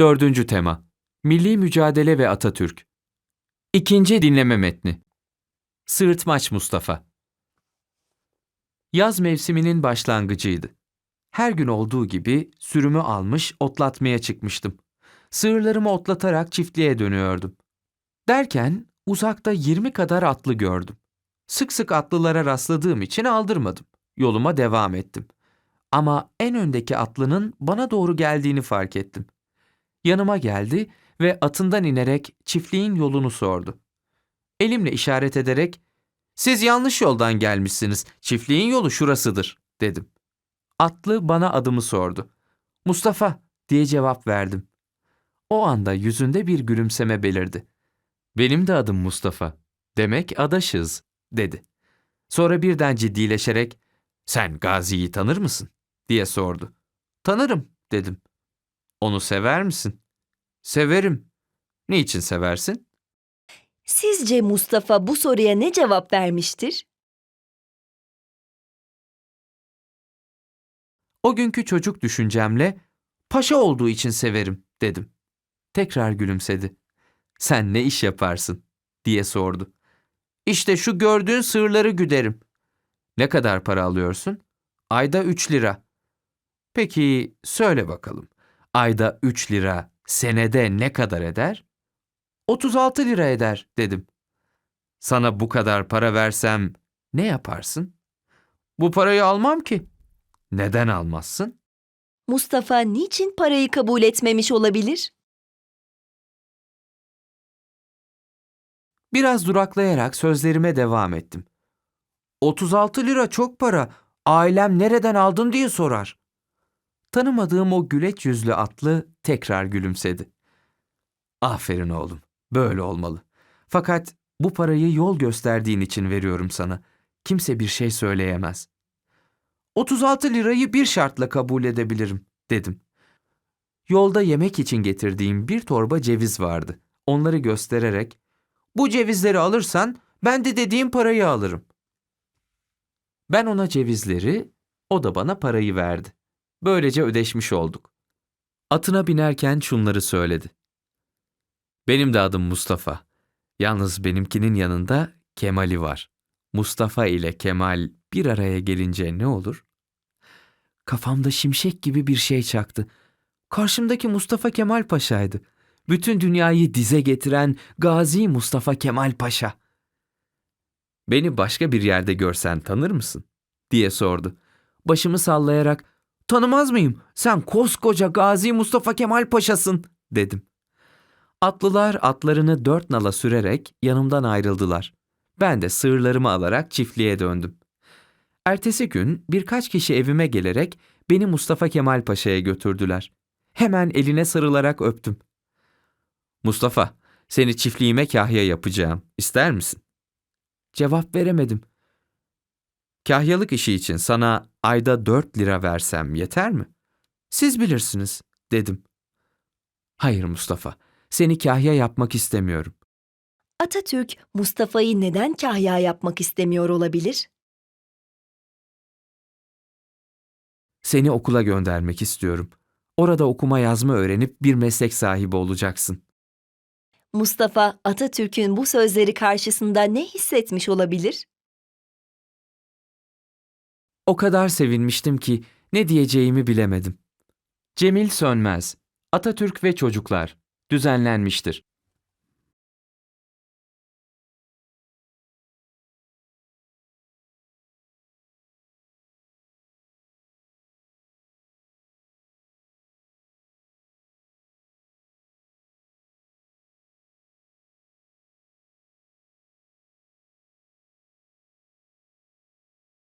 Dördüncü tema Milli Mücadele ve Atatürk İkinci dinleme metni Sığırtmaç Mustafa Yaz mevsiminin başlangıcıydı. Her gün olduğu gibi sürümü almış otlatmaya çıkmıştım. Sığırlarımı otlatarak çiftliğe dönüyordum. Derken uzakta 20 kadar atlı gördüm. Sık sık atlılara rastladığım için aldırmadım. Yoluma devam ettim. Ama en öndeki atlının bana doğru geldiğini fark ettim. Yanıma geldi ve atından inerek çiftliğin yolunu sordu. Elimle işaret ederek "Siz yanlış yoldan gelmişsiniz. Çiftliğin yolu şurasıdır." dedim. Atlı bana adımı sordu. "Mustafa." diye cevap verdim. O anda yüzünde bir gülümseme belirdi. "Benim de adım Mustafa. Demek adaşız." dedi. Sonra birden ciddileşerek "Sen Gazi'yi tanır mısın?" diye sordu. "Tanırım." dedim. "Onu sever misin?" "Severim." "Niçin seversin?" Sizce Mustafa bu soruya ne cevap vermiştir? O günkü çocuk düşüncemle paşa olduğu için severim dedim. Tekrar gülümsedi. Sen ne iş yaparsın diye sordu. İşte şu gördüğün sığırları güderim. Ne kadar para alıyorsun? Ayda 3 lira. Peki söyle bakalım. Ayda 3 lira senede ne kadar eder? 36 lira eder dedim. Sana bu kadar para versem ne yaparsın? Bu parayı almam ki. Neden almazsın? Mustafa niçin parayı kabul etmemiş olabilir? Biraz duraklayarak sözlerime devam ettim. 36 lira çok para. Ailem nereden aldın diye sorar. Tanımadığım o güleç yüzlü atlı tekrar gülümsedi. Aferin oğlum. Böyle olmalı. Fakat bu parayı yol gösterdiğin için veriyorum sana. Kimse bir şey söyleyemez. 36 lirayı bir şartla kabul edebilirim, dedim. Yolda yemek için getirdiğim bir torba ceviz vardı. Onları göstererek, bu cevizleri alırsan ben de dediğim parayı alırım. Ben ona cevizleri, o da bana parayı verdi. Böylece ödeşmiş olduk. Atına binerken şunları söyledi. Benim de adım Mustafa. Yalnız benimkinin yanında Kemal'i var. Mustafa ile Kemal bir araya gelince ne olur? Kafamda şimşek gibi bir şey çaktı. Karşımdaki Mustafa Kemal Paşa'ydı. Bütün dünyayı dize getiren Gazi Mustafa Kemal Paşa. Beni başka bir yerde görsen tanır mısın? diye sordu. Başımı sallayarak tanımaz mıyım? Sen koskoca Gazi Mustafa Kemal Paşa'sın dedim. Atlılar atlarını dört nala sürerek yanımdan ayrıldılar. Ben de sığırlarımı alarak çiftliğe döndüm. Ertesi gün birkaç kişi evime gelerek beni Mustafa Kemal Paşa'ya götürdüler. Hemen eline sarılarak öptüm. Mustafa, seni çiftliğime kahya yapacağım. İster misin? Cevap veremedim. Kahyalık işi için sana ayda dört lira versem yeter mi? Siz bilirsiniz, dedim. Hayır Mustafa, seni kahya yapmak istemiyorum. Atatürk Mustafa'yı neden kahya yapmak istemiyor olabilir? Seni okula göndermek istiyorum. Orada okuma yazma öğrenip bir meslek sahibi olacaksın. Mustafa Atatürk'ün bu sözleri karşısında ne hissetmiş olabilir? O kadar sevinmiştim ki ne diyeceğimi bilemedim. Cemil Sönmez, Atatürk ve Çocuklar, düzenlenmiştir.